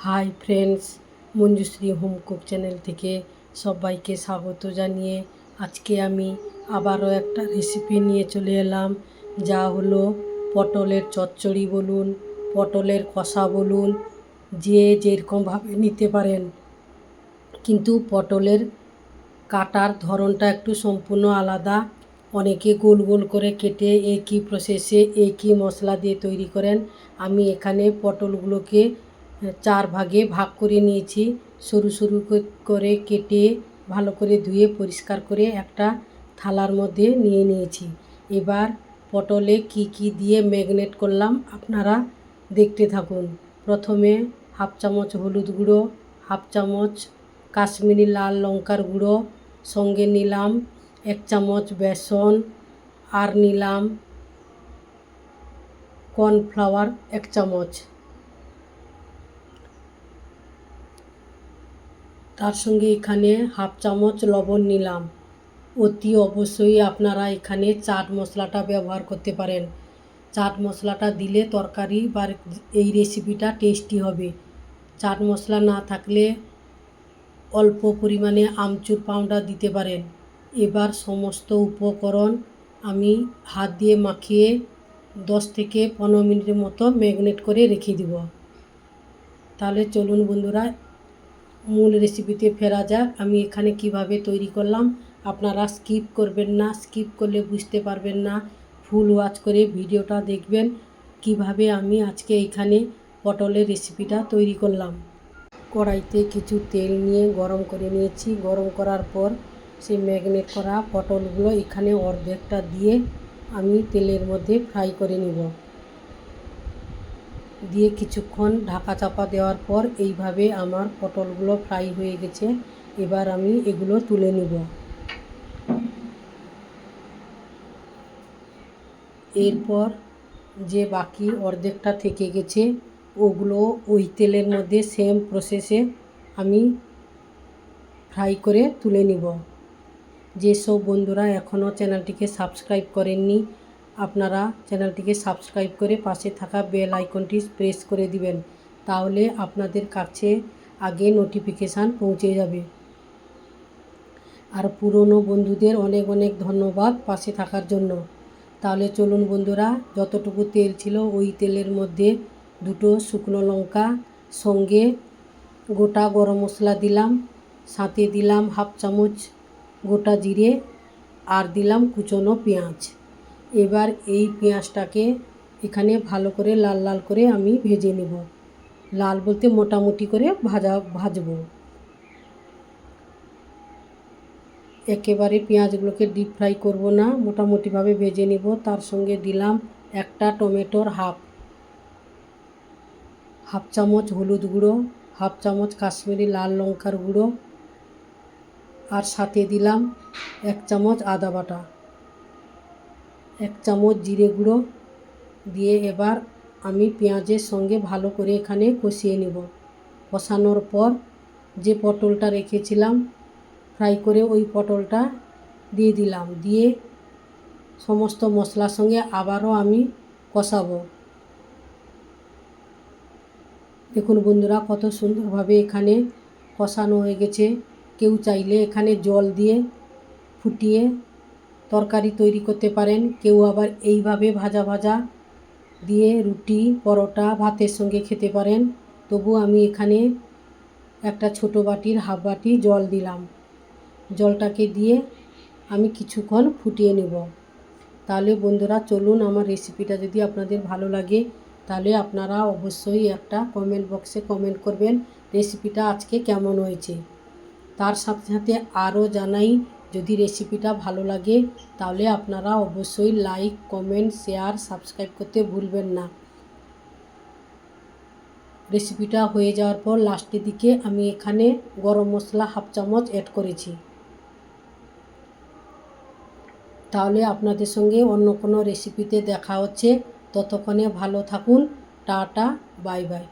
Hi friends Manjushree home cook channel থেকে সবাইকে স্বাগত জানিয়ে আজকে আমি আবারও একটা রেসিপি নিয়ে চলে এলাম। যা হলো পটলের চচ্চড়ি বলুন, পটলের কষা বলুন, যে যেরকমভাবে নিতে পারেন। কিন্তু পটলের কাটার ধরনটা একটু সম্পূর্ণ আলাদা। অনেকে গোল গোল করে কেটে একই প্রসেসে একই মশলা দিয়ে তৈরি করেন। আমি এখানে পটলগুলোকে চার ভাগে ভাগ করে নিয়েছি। সরু সরু করে কেটে ভালো করে ধুয়ে পরিষ্কার করে একটা থালার মধ্যে নিয়ে নিয়েছি। এবার পটলে কি কি দিয়ে ম্যাগনেট করলাম আপনারা দেখতে থাকুন। প্রথমে হাফ চামচ হলুদ গুঁড়ো, হাফ চামচ কাশ্মীরি লাল লঙ্কার গুঁড়ো, সঙ্গে নিলাম এক চামচ বেসন, আর নিলাম কর্নফ্লাওয়ার এক চামচ। তার সঙ্গে এখানে হাফ চামচ লবণ নিলাম। অতি অবশ্যই আপনারা এখানে চাট মশলাটা ব্যবহার করতে পারেন। চাট মশলাটা দিলে তরকারি বা এই রেসিপিটা টেস্টি হবে। চাট মশলা না থাকলে অল্প পরিমাণে আমচুর পাউডার দিতে পারেন। এবার সমস্ত উপকরণ আমি হাত দিয়ে মাখিয়ে দশ থেকে পনেরো মিনিটের মতো ম্যাগনেট করে রেখে দিব। তাহলে চলুন বন্ধুরা মূল রেসিপিতে ফেরা যাক, আমি এখানে কীভাবে তৈরি করলাম, আপনারা স্কিপ করবেন না স্কিপ করলে বুঝতে পারবেন না ফুল ওয়াচ করে ভিডিওটা দেখবেন, কীভাবে আমি আজকে এখানে পটলের রেসিপিটা তৈরি করলাম। কড়াইতে কিছু তেল নিয়ে গরম করে নিয়েছি, গরম করার পর সেই ম্যাগনেট করা পটলগুলো এখানে অর্ধেকটা দিয়ে আমি তেলের মধ্যে ফ্রাই করে নিব। দিয়ে কিছুক্ষণ ঢাকা চাপা দেওয়ার পর এইভাবে আমার পটলগুলো ফ্রাই হয়ে গেছে। এবার আমি এগুলো তুলে নিব। এরপর যে বাকি অর্ধেকটা থেকে গেছে, ওগুলো ওই তেলের মধ্যে সেম প্রসেসে আমি ফ্রাই করে তুলে নিব। যেসব বন্ধুরা এখনও চ্যানেলটিকে সাবস্ক্রাইব করেননি আপনারা চ্যানেলটিকে সাবস্ক্রাইব করে পাশে থাকা বেল আইকনটি প্রেস করে দিবেন, তাহলে আপনাদের কাছে আগে নোটিফিকেশান পৌঁছে যাবে। আর পুরনো বন্ধুদের অনেক অনেক ধন্যবাদ পাশে থাকার জন্য। তাহলে চলুন বন্ধুরা, যতটুকু তেল ছিল ওই তেলের মধ্যে দুটো শুকনো লঙ্কা, সঙ্গে গোটা গরম মশলা দিলাম, সাথে দিলাম হাফ চামচ গোটা জিরে, আর দিলাম কুচনো পেঁয়াজ। এবার এই পেঁয়াজটাকে এখানে ভালো করে লাল লাল করে আমি ভেজে নেব। লাল বলতে মোটামুটি করে ভাজা, ভাজবো। একেবারে পেঁয়াজগুলোকে ডিপ ফ্রাই করব না, মোটামুটিভাবে ভেজে নেব। তার সঙ্গে দিলাম একটা টমেটোর হাফ। হাফ চামচ হলুদ গুঁড়ো, হাফ চামচ কাশ্মীরি লাল লঙ্কার গুঁড়ো, আর সাথে দিলাম এক চামচ আদা বাটা। এক চামচ জিরে গুঁড়ো দিয়ে এবার আমি পেঁয়াজের সঙ্গে ভালো করে এখানে কষিয়ে নেব। কষানোর পর যে পটলটা রেখেছিলাম, ফ্রাই করে ওই পটলটা দিয়ে দিলাম। দিয়ে সমস্ত মশলার সঙ্গে আবারও আমি কষাবো। দেখুন বন্ধুরা, কত সুন্দরভাবে এখানে কষানো হয়ে গেছে। কেউ চাইলে এখানে জল দিয়ে ফুটিয়ে তরকারি তৈরি করতে পারেন। কেউ আবার এইভাবে ভাজা ভাজা দিয়ে রুটি, পরোটা, ভাতের সঙ্গে খেতে পারেন। তবু আমি এখানে একটা ছোট বাটির, হাফ বাটি জল দিলাম। জলটাকে দিয়ে আমি কিছুক্ষণ ফুটিয়ে নেব। তাহলে বন্ধুরা, চলুন আমার রেসিপিটা যদি আপনাদের ভালো লাগে, তাহলে আপনারা অবশ্যই একটা কমেন্ট বক্সে কমেন্ট করবেন রেসিপিটা আজকে কেমন হয়েছে। তার সাথে সাথে আরও জানাই যদি রেসিপিটা ভালো লাগে, তাহলে আপনারা অবশ্যই লাইক কমেন্ট শেয়ার সাবস্ক্রাইব করতে ভুলবেন না। রেসিপিটা হয়ে যাওয়ার পর লাস্টের দিকে আমি এখানে গরম মশলা হাফ চামচ অ্যাড করেছি। তাহলে আপনাদের সঙ্গে অন্য কোনো রেসিপিতে দেখা হচ্ছে। ততক্ষণে ভালো থাকুন। Tata bye bye